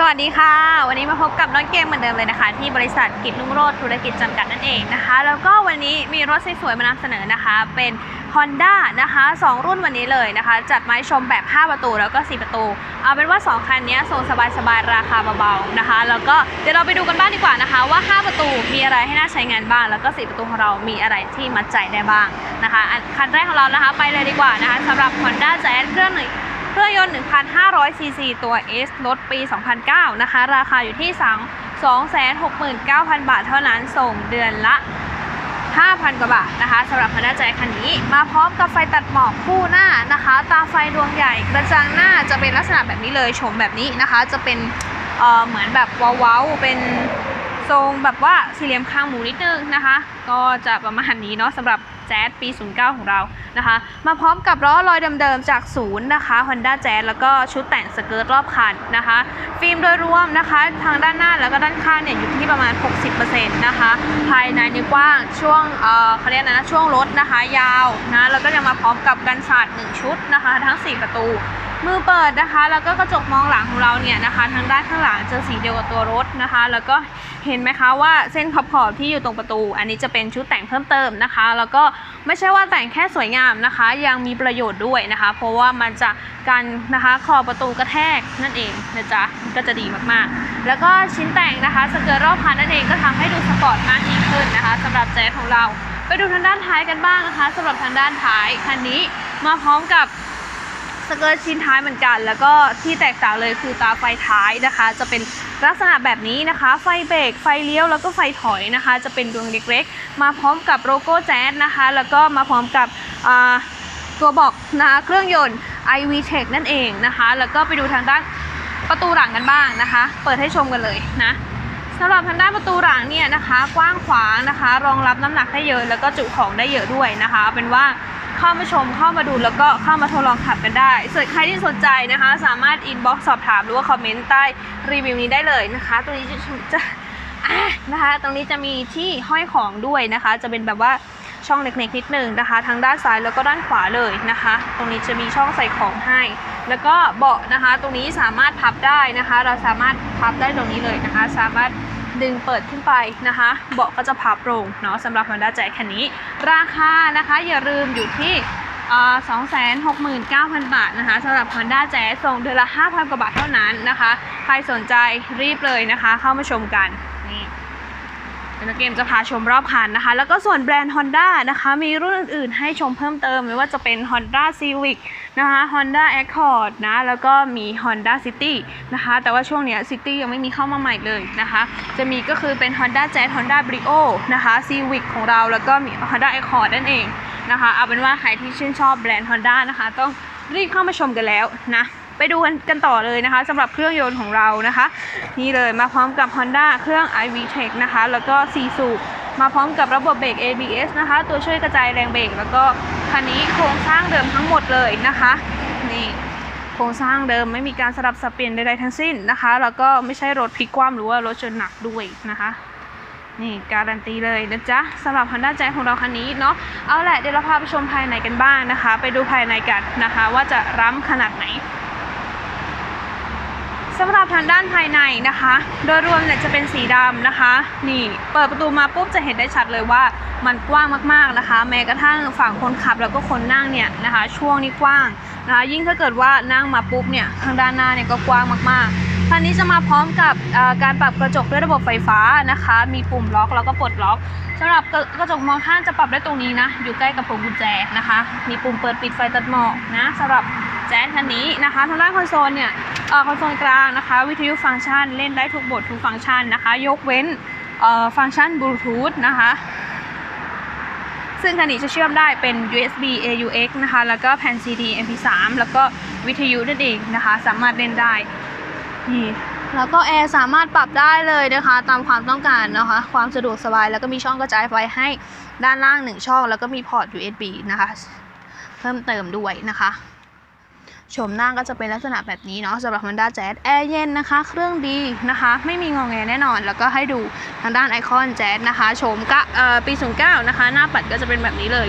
สวัสดีค่ะ วันนี้มาพบกับน้องเกมเหมือนเดิมเลยนะคะ ที่บริษัทกิจลุ่งโรจน์ธุรกิจจำกัดนั่นเองนะคะ แล้วก็วันนี้มีรถสวยๆมานำเสนอนะคะ เป็น Honda นะคะสองรุ่นวันนี้เลยนะคะ จัดไม้ชมแบบ 5 ประตูแล้วก็ 4 ประตู เอาเป็นว่า 2 คันนี้ส่งสบายๆ ราคาเบาๆนะคะ แล้วก็เดี๋ยวเราไปดูกันบ้างดีกว่านะคะ ว่า 5 ประตูมีอะไรให้น่าใช้งานบ้าง แล้วก็ 4 ประตูของเรามีอะไรที่มัดใจได้บ้างนะคะคันแรกของเรานะคะไปเลยดีกว่านะคะสำหรับ Honda Jazz เครื่องหนึ่ง เครื่องยนต์ 1,500 ซีซีตัว S รถปี 2009 นะคะ ราคาอยู่ที่3 269,000 บาทเท่านั้นส่งเดือนละ 5,000 กว่าบาทนะคะสำหรับ Honda Jazz คันนี้ มาพร้อมกับไฟตัดหมอกคู่หน้านะคะ ตาไฟดวงใหญ่กระจังหน้าจะเป็นลักษณะแบบนี้เลยโฉมแบบนี้นะคะ จะเป็นเเหมือนแบบว้าๆเป็นทรงแบบว่าสี่เหลี่ยมคางหมูนิดนึงนะคะ ก็จะประมาณนี้เนาะสำหรับ แจ๊สปี 09 ของเรานะคะ มาพร้อมกับล้อลอยเดิมๆจากศูนย์นะคะ Honda Jazz แล้วก็ชุดแต่งสเกิร์ตรอบคันนะคะ ฟิล์มโดยรวมนะคะทางด้านหน้าแล้วก็ด้านข้างเนี่ยอยู่ที่ประมาณ 60%นะคะภายในนี่กว้างช่วงเอ่อเขาเรียกนะช่วงรถนะคะ ยาวนะแล้วก็จะมาพร้อมกับกันศาสตร์1ชุดนะคะ ทั้ง 4 ประตู มือเปิดนะคะ แล้วก็กระจกมองหลังของเราเนี่ยนะคะ ทางด้านข้างหลังจะสีเดียวกับตัวรถนะคะ แล้วก็เห็นไหมคะว่าเส้นขอบขอบที่อยู่ตรงประตู อันนี้จะเป็นชุดแต่งเพิ่มเติมนะคะ แล้วก็ไม่ใช่ว่าแต่งแค่สวยงามนะคะ ยังมีประโยชน์ด้วยนะคะ เพราะว่ามันจะกันนะคะขอบประตูกระแทกนั่นเองนะจ๊ะก็จะดีมากๆ แล้วก็ชิ้นแต่งนะคะสเกิร์ตรอบคันนั่นเองก็ทำให้ดูสปอร์ตมากยิ่งขึ้นนะคะสำหรับแจ๊ของเรา ไปดูทางด้านท้ายกันบ้างนะคะสำหรับทางด้านท้ายคันนี้มาพร้อมกับ สเกิร์ตชิ้นท้ายเหมือนกัน แล้วก็ที่แตกต่างเลยคือตาไฟท้ายนะคะ จะเป็นลักษณะแบบนี้นะคะ ไฟเบรกไฟเลี้ยวแล้วก็ไฟถอยนะคะ จะเป็นดวงเล็กๆ มาพร้อมกับโลโก้แจ๊สนะคะ แล้วก็มาพร้อมกับตัวบอกนะคะเครื่องยนต์ iV Tech นั่นเองนะคะ แล้วก็ไปดูทางด้านประตูหลังกันบ้างนะคะ เปิดให้ชมกันเลยนะสำหรับทางด้านประตูหลังเนี่ยนะคะ กว้างขวางนะคะ รองรับน้ำหนักได้เยอะแล้วก็จุของได้เยอะด้วยนะคะ เป็นว่า เข้ามาชมเข้ามาดูแล้วก็เข้ามาทดลองขับกันได้ส่วนใครที่สนใจนะคะ สามารถอินบ็อกซ์สอบถามหรือว่าคอมเมนต์ใต้รีวิวนี้ได้เลยนะคะ ตรงนี้จะจะนะคะ ตรงนี้จะมีที่ห้อยของด้วยนะคะ จะเป็นแบบว่าช่องเล็กๆนิดนึงนะคะทางด้านซ้ายแล้วก็ด้านขวาเลยนะคะ ตรงนี้จะมีช่องใส่ของให้ แล้วก็เบาะนะคะ ตรงนี้สามารถพับได้นะคะ เราสามารถพับได้ตรงนี้เลยนะคะ สามารถ ดึงเปิดขึ้นไปนะคะ เบาะก็จะพับลงเนาะสำหรับ Honda Jazz คันนี้ ราคานะคะอย่าลืมอยู่ที่269,000 บาทนะคะสำหรับ Honda Jazz ส่งเดือนละห้าพันกว่าบาทเท่านั้นนะคะ ใครสนใจรีบเลยนะคะ เข้ามาชมกันนี่ น้องเกมจะพาชมรอบคันนะคะ แล้วก็ส่วนแบรนด์ Honda นะคะ มีรุ่นอื่นๆ ให้ชมเพิ่มเติมไม่ว่าจะเป็น Honda Civic นะคะ Honda Accord นะ แล้วก็มี Honda City นะคะ แต่ว่าช่วงเนี้ย City ยังไม่มีเข้ามาใหม่เลยนะคะ จะมีก็คือเป็น Honda Jazz Honda Brio นะคะ Civic ของเราแล้วก็มี Honda Accord นั่นเองนะคะ เอาเป็นว่าใครที่ชื่นชอบแบรนด์ Honda นะคะ ต้องรีบเข้ามาชมกันแล้วนะ ไปดูกันกันต่อเลยนะคะสำหรับเครื่องยนต์ของเรานะคะ นี่เลยมาพร้อมกับ Honda เครื่อง iV Tech นะคะ แล้วก็4สูบมาพร้อมกับระบบเบรก ABS นะคะ ตัวช่วยกระจายแรงเบรกแล้วก็คันนี้โครงสร้างเดิมทั้งหมดเลยนะคะนี่โครงสร้างเดิมไม่มีการสลับสับเปลี่ยนใดๆทั้งสิ้นนะคะ แล้วก็ไม่ใช่รถพลิกคว่ำหรือว่ารถจนหนักด้วยนะคะ นี่การันตีเลยนะจ๊ะสำหรับ Honda Jazz ของเราคันนี้เนาะเอาแหละเดี๋ยวเราพาไปชมภายในกันบ้างนะคะ ไปดูภายในกันนะคะ ว่าจะร้ำขนาดไหน สำหรับทางด้านภายในนะคะ โดยรวมเนี่ยจะเป็นสีดำนะคะ นี่เปิดประตูมาปุ๊บจะเห็นได้ชัดเลยว่ามันกว้างมากๆนะคะ แม้กระทั่งฝั่งคนขับแล้วก็คนนั่งเนี่ยนะคะ ช่วงนี้กว้างนะคะยิ่งถ้าเกิดว่านั่งมาปุ๊บเนี่ยทางด้านหน้าเนี่ยก็กว้างมากๆคันนี้จะมาพร้อมกับการปรับกระจกด้วยระบบไฟฟ้านะคะ มีปุ่มล็อกแล้วก็ปลดล็อกสำหรับกระกระจกมองข้างจะปรับได้ตรงนี้นะอยู่ใกล้กับพวงกุญแจนะคะ มีปุ่มเปิดปิดไฟตัดหมอกนะสำหรับ แจ๊สคันนี้นะคะทางด้านคอนโซลเนี่ยเอ่อคอนโซลกลางนะคะ วิทยุฟังก์ชันเล่นได้ทุกบททุกฟังก์ชันนะคะ ยกเว้นเอ่อฟังก์ชันบลูทูธนะคะซึ่งคันนี้จะเชื่อมได้เป็น USB AUX นะคะ แล้วก็แผ่น CD MP3 แล้วก็วิทยุนั่นเองนะคะ สามารถเล่นได้ นี่ แล้วก็แอร์สามารถปรับได้เลยนะคะ ตามความต้องการนะคะ ความสะดวกสบาย แล้วก็มีช่องกระจายไฟให้ด้านล่าง 1 ช่อง แล้วก็มีพอร์ต USB นะคะ เพิ่มเติมด้วยนะคะ โฉมหน้าก็จะเป็นลักษณะแบบนี้เนาะสำหรับ Honda Jazz แอร์เย็นนะคะ เครื่องดีนะคะ ไม่มีงองแงแน่นอน แล้วก็ให้ดูทางด้านไอคอน Jazz นะคะ โฉมกะปี 09 นะคะ หน้าปัดก็จะเป็นแบบนี้เลย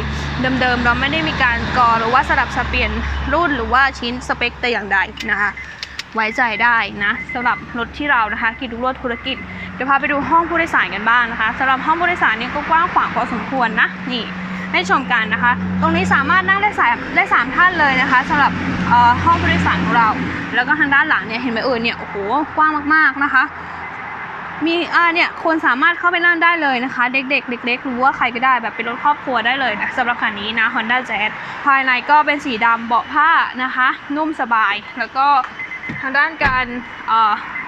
เดิมๆ เราไม่ได้มีการกอหรือว่าสลับสเปลี่ยนรุ่นหรือว่าชิ้นสเปคแต่อย่างใดนะคะ ไว้ใจได้นะสำหรับรถที่เรานะคะกิจลุงโรดธุรกิจเดี๋ยวพาไปดูห้องผู้โดยสารกันบ้างนะคะสำหรับห้องผู้โดยสารนี่ก็กว้างขวางพอสมควรนะนี่ ให้ชมกันนะคะ ตรงนี้สามารถนั่งได้สายได้สามท่านเลยนะคะสำหรับห้องผู้โดยสารของเรา แล้วก็ทางด้านหลังเนี่ยเห็นไหมเอ่ยเนี่ยโอ้โหกว้างมากๆนะคะ มีอ่าเนี่ยคนสามารถเข้าไปนั่งได้เลยนะคะ เด็กๆเล็กๆหรือว่าใครก็ได้แบบเป็นรถครอบครัวได้เลยนะสำหรับคันนี้นะ Honda Jazz ภายในก็เป็นสีดำเบาะผ้านะคะ นุ่มสบายแล้วก็ทางด้านการ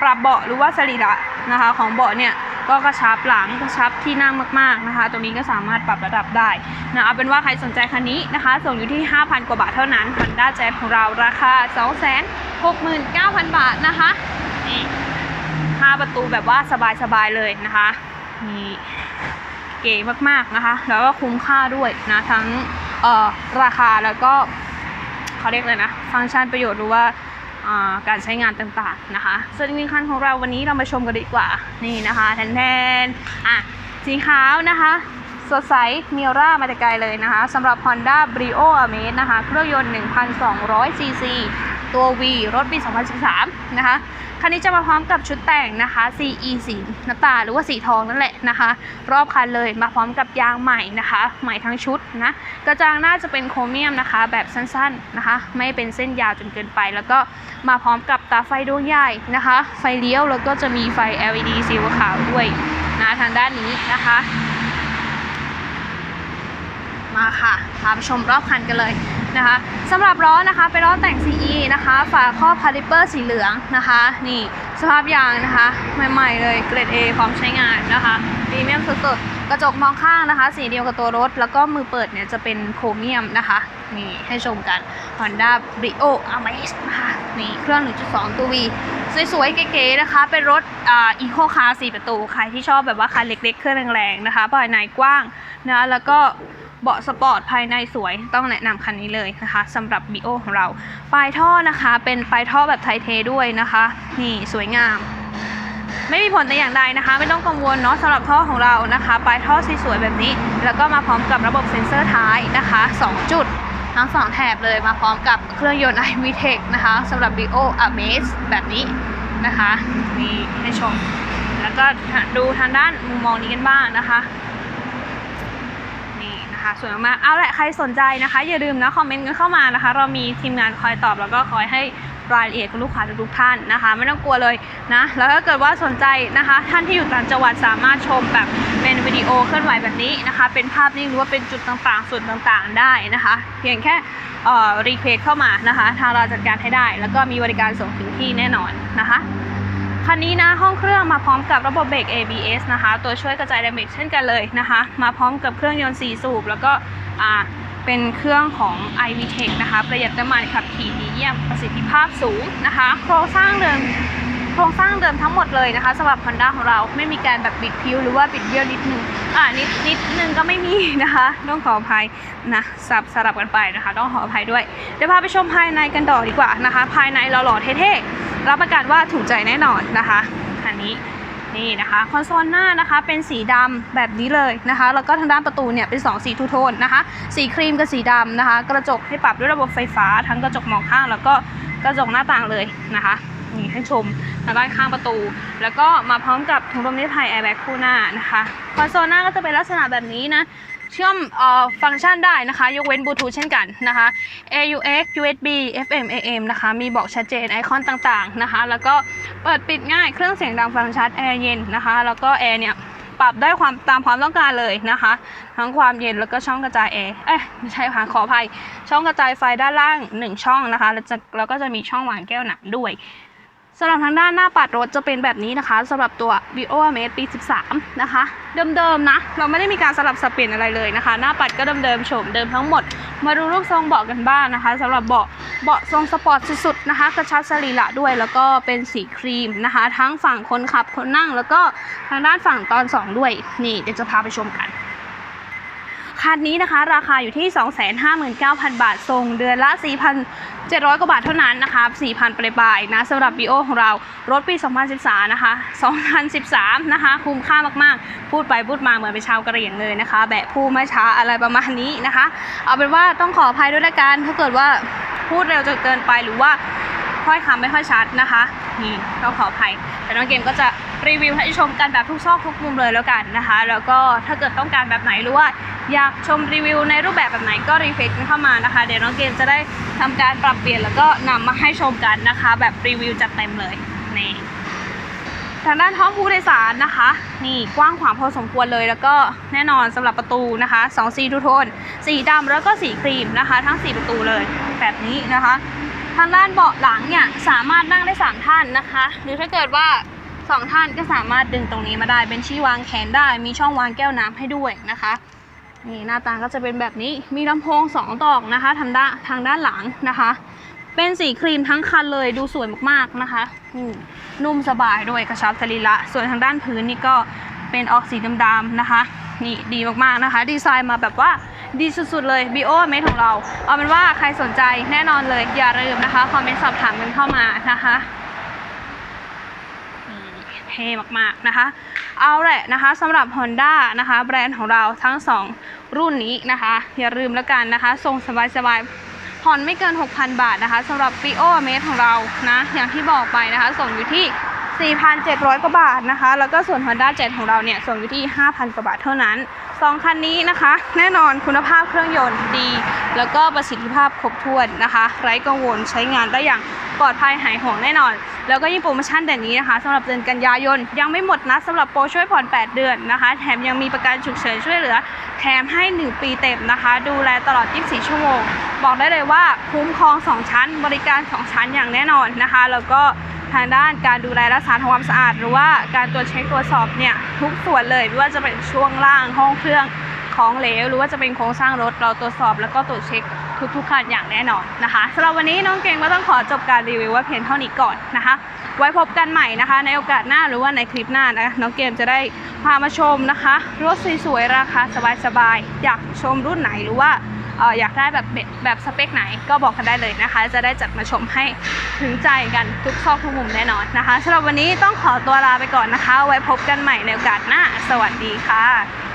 ปรับเบาะหรือว่าสรีระนะคะ ของเบาะเนี่ย ก็กระชับหลังกระชับที่นั่งมากๆนะคะ ตรงนี้ก็สามารถปรับระดับได้นะเอาเป็นว่าใครสนใจคันนี้นะคะ ส่งอยู่ที่ 5,000 กว่าบาทเท่านั้น Honda Jazz ของเราราคา 269,000 บาทนะคะนี่ห้าประตูแบบว่าสบายๆเลยนะคะนี่เก๋มากๆนะคะ แล้วก็คุ้มค่าด้วยนะทั้งราคาแล้วก็เขาเรียกเลยนะ ฟังก์ชันประโยชน์หรือว่า การใช้งานต่างๆนะคะส่วนอีกหนึ่งคันของเราวันนี้เรามาชมกันดีกว่านี่นะคะแทนแทนๆอะสีขาวนะคะสดใสมิร่ามาแต่ไกลเลยนะคะสำหรับ Honda Brio Amaze นะคะ เครื่องยนต์ 1,200ซีซี ตัว V รถปี 2013 นะคะ คันนี้จะมาพร้อมกับชุดแต่งนะคะ CE สีน้ำตาหรือว่าสีทองนั่นแหละนะคะ รอบคันเลยมาพร้อมกับยางใหม่นะคะ ใหม่ทั้งชุดนะ กระจังหน้าจะเป็นโครเมียมนะคะ แบบสั้นๆนะคะ ไม่เป็นเส้นยาวจนเกินไป แล้วก็มาพร้อมกับตาไฟดวงใหญ่นะคะ ไฟเลี้ยวแล้วก็จะมีไฟ LED สีขาวด้วยนะทางด้านนี้นะคะมาค่ะพาไปชมรอบคันกันเลย นะคะสำหรับล้อนะคะเป็นล้อแต่ง CE นะคะ ฝาครอบพาริเปอร์สีเหลืองนะคะ นี่สภาพยางนะคะ ใหม่ๆเลยเกรด A พร้อมใช้งานนะคะพรีเมียมสุดๆ กระจกมองข้างนะคะ สีเดียวกับตัวรถ แล้วก็มือเปิดเนี่ยจะเป็นโครเมียมนะคะ นี่ให้ชมกัน Honda Brio Amaze นะคะนี่เครื่อง 1.2 ตัว V สวยๆ เก๋ๆนะคะ เป็นรถอ่าอีโคคาร์4ประตู ใครที่ชอบแบบว่าคันเล็กๆ เครื่องแรงๆ นะคะภายในกว้างนะแล้วก็ เบาะสปอร์ตภายในสวยต้องแนะนำคันนี้เลยนะคะสำหรับ b ิโอของเรา ปลายท่อนะคะเป็นปลายท่อแบบไทเทด้วยนะคะ นี่สวยงาม ไม่มีผลแต่อย่างใดนะคะ ไม่ต้องกังวลเนาะสำหรับท่อของเรานะคะ ปลายท่อสวยๆแบบนี้ แล้วก็มาพร้อมกับระบบเซ็นเซอร์ท้ายนะคะ 2 จุดทั้ง2แถบเลยมาพร้อมกับเครื่องยนต์ i v t e c h นะคะสำหรับ b ิโอ Amaze แบบนี้นะคะนี่ให้ชม แล้วก็ดูทางด้านมุมมองนี้กันบ้างนะคะ นะคะสวยมากๆเอาแหละใครสนใจนะคะ อย่าลืมนะคอมเมนต์กันเข้ามานะคะ เรามีทีมงานคอยตอบแล้วก็คอยให้รายละเอียดกับลูกค้าทุกท่านนะคะ ไม่ต้องกลัวเลยนะแล้วถ้าเกิดว่าสนใจนะคะ ท่านที่อยู่ต่างจังหวัดสามารถชมแบบเป็นวิดีโอเคลื่อนไหวแบบนี้นะคะ เป็นภาพนิ่งหรือว่าเป็นจุดต่างๆส่วนต่างๆได้นะคะ เพียงแค่รีเควสเข้ามานะคะ ทางเราจัดการให้ได้ แล้วก็มีบริการส่งถึงที่แน่นอนนะคะ คันนี้นะห้องเครื่องมาพร้อมกับระบบเบรก ABS นะคะ ตัวช่วยกระจายดาเมจเช่นกันเลยนะคะ มาพร้อมกับเครื่องยนต์4สูบ แล้วก็อ่าเป็นเครื่องของ iVTEC นะคะ ประหยัดน้ำมันขับขี่ดีเยี่ยมประสิทธิภาพสูงนะคะ โครงสร้างเดิม โครงสร้างเดิมทั้งหมดเลยนะคะสำหรับ Honda ของเราไม่มีการแบบบิดพิ้วหรือว่าบิดเบี้ยวนิดนึงอ่านิดนิดนึงก็ไม่มีนะคะ ต้องขออภัยนะสับสลับกันไปนะคะ ต้องขออภัยด้วยเดี๋ยวพาไปชมภายในกันต่อดีกว่านะคะ ภายในเราหล่อเท่ๆรับประกันว่าถูกใจแน่นอนนะคะคันนี้นี่นะคะคอนโซลหน้านะคะเป็นสีดำแบบนี้เลยนะคะ แล้วก็ทางด้านประตูเนี่ยเป็น 2 สีทูโทนนะคะ สีครีมกับสีดำนะคะ กระจกให้ปรับด้วยระบบไฟฟ้า ทั้งกระจกมองข้างแล้วก็กระจกหน้าต่างเลยนะคะ นี่ให้ชมทางด้านข้างประตู แล้วก็มาพร้อมกับถุงลมนิรภัยแอร์แบ็กคู่หน้านะคะคอนโซลหน้าก็จะเป็นลักษณะแบบนี้นะเชื่อมออฟังก์ชันได้นะคะ ยกเว้นบลูทูธเช่นกันนะคะ AUX USB FM AM นะคะ มีบอกชัดเจนไอคอนต่างๆนะคะ แล้วก็เปิดปิดง่ายเครื่องเสียงดังฟังชัดแอร์เย็นนะคะ แล้วก็แอร์เนี่ยปรับได้ความตามความต้องการเลยนะคะ ทั้งความเย็นแล้วก็ช่องกระจายแอร์เอ๊ะไม่ใช่ค่ะขออภัย ช่องกระจายไฟด้านล่าง 1 ช่องนะคะ แล้วจะแล้วก็จะมีช่องวางแก้วหนักด้วย สำหรับทางด้านหน้าปัดรถจะเป็นแบบนี้นะคะสำหรับตัว v i o m a z ปี 13 นะคะ เดิมๆนะ เราไม่ได้มีการสลับสับเปลี่ยนอะไรเลยนะคะ หน้าปัดก็เดิมๆโฉมเดิมทั้งหมด มาดูรูปทรงเบาะกันบ้างนะคะสำหรับเบาะเบาะทรงสปอร์ตสุดๆนะคะ กระชับสรีระด้วยแล้วก็เป็นสีครีมนะคะ ทั้งฝั่งคนขับคนนั่ง แล้วก็ทางด้านฝั่งตอนสองด้วย นี่เดี๋ยวจะพาไปชมกัน คันนี้นะคะ ราคาอยู่ที่ 259,000 บาททรงเดือนละ 4,700 กว่าบาทเท่านั้นนะคะ 4,000ปลายๆนะสำหรับ b ิโอของเรารถปี 2013 นะคะ 2013 นะคะ คุ้มค่ามากๆ พูดไปพูดมาเหมือนเป็นชาวกระเหรี่ยงเลยนะคะ แบะผู้ไม่ช้าอะไรประมาณนี้นะคะ เอาเป็นว่าต้องขออภัยด้วยละกันถ้าเกิดว่าพูดเร็วจนเกินไปหรือว่า ค่อยคำไม่ค่อยชัดนะคะ นี่ก็ขออภัย แต่น้องเกมก็จะรีวิวให้ชมกันแบบทุกซอกทุกมุมเลยแล้วกันนะคะ แล้วก็ถ้าเกิดต้องการแบบไหนหรือว่าอยากชมรีวิวในรูปแบบแบบไหนก็รีเฟกเข้ามานะคะ เดี๋ยวน้องเกมจะได้ทำการปรับเปลี่ยนแล้วก็นำมาให้ชมกันนะคะ แบบรีวิวจัดเต็มเลยนี่ทางด้านท้องผู้โดยสารนะคะ นี่กว้างขวางพอสมควรเลยแล้วก็แน่นอนสำหรับประตูนะคะสองสีทูโทนสีดำแล้วก็สีครีมนะคะ ทั้งสี่ประตูเลยแบบนี้นะคะ ทางด้านเบาะหลังเนี่ยสามารถนั่งได้สามท่านนะคะ หรือถ้าเกิดว่าสองท่านก็สามารถดึงตรงนี้มาได้ เป็นที่วางแขนได้ มีช่องวางแก้วน้ำให้ด้วยนะคะนี่หน้าตาก็จะเป็นแบบนี้มีลำโพงสองดอกนะคะทางด้านทางด้านหลังนะคะ เป็นสีครีมทั้งคันเลยดูสวยมากๆนะคะนุ่มสบายด้วยกระชับสรีระส่วนทางด้านพื้นนี่ก็เป็นออกสีดำๆนะคะนี่ดีมากๆนะคะ ดีไซน์มาแบบว่า ดีสุดๆเลยบีโอเมทของเรา เอาเป็นว่าใครสนใจแน่นอนเลยอย่าลืมนะคะคอมเมนต์สอบถามกันเข้ามานะคะเท่มากๆนะคะ เอาแหละนะคะสำหรับ Honda นะคะ แบรนด์ของเราทั้ง 2 รุ่นนี้นะคะ อย่าลืมแล้วกันนะคะทรงสบายๆผ่อนไม่เกิน 6,000 บาทนะคะสำหรับ Brio m a t e ของเรานะอย่างที่บอกไปนะคะ ส่งอยู่ที่ 4,700 กว่าบาทนะคะ แล้วก็ส่วน Honda 7ของเราเนี่ยส่งอยู่ที่ 5,000 กว่าบาทเท่านั้น 2 คันนี้นะคะ แน่นอนคุณภาพเครื่องยนต์ดี แล้วก็ประสิทธิภาพครบถ้วนนะคะ ไร้กังวลใช้งานได้อย่างปลอดภัยหายห่วงแน่นอน แล้วก็ยิ่งโปรโมชั่นเด่นี้นะคะสำหรับเดือนกันยายน ยังไม่หมดนะสำหรับโปรช่วยผ่อน 8 เดือนนะคะ แถมยังมีประกันฉุกเฉินช่วยเหลือ แถมให้ 1 ปีเต็มนะคะ ดูแลตลอด 24 ชั่วโมง บอกได้เลยว่าคุ้มครอง 2 ชั้น บริการ 2 ชั้นอย่างแน่นอนนะคะ แล้วก็ ทางด้านการดูแลรักษาทำความสะอาด หรือว่าการตรวจเช็คตรวจสอบเนี่ยทุกส่วนเลยไม่ว่าจะเป็นช่วงล่างห้องเครื่องของเหลว หรือว่าจะเป็นโครงสร้างรถเราตรวจสอบ แล้วก็ตรวจเช็คทุกๆคันอย่างแน่นอนนะคะสำหรับวันนี้น้องเก่งก็ต้องขอจบการรีวิวไว้เพียงเท่านี้ก่อนนะคะ ไว้พบกันใหม่นะคะ ในโอกาสหน้าหรือว่าในคลิปหน้านะน้องเกมจะได้พามาชมนะคะ รถสวยๆราคาสบายๆอยากชมรุ่นไหนหรือว่า อออยากได้แบบเบ็ดแบบสเปคไหนก็บอกกันได้เลยนะคะ จะได้จัดมาชมให้ถึงใจกันทุกซอกทุกมุมแน่นอนนะคะสำหรับวันนี้ต้องขอตัวลาไปก่อนนะคะ ไว้พบกันใหม่ในโอกาสหน้า สวัสดีค่ะ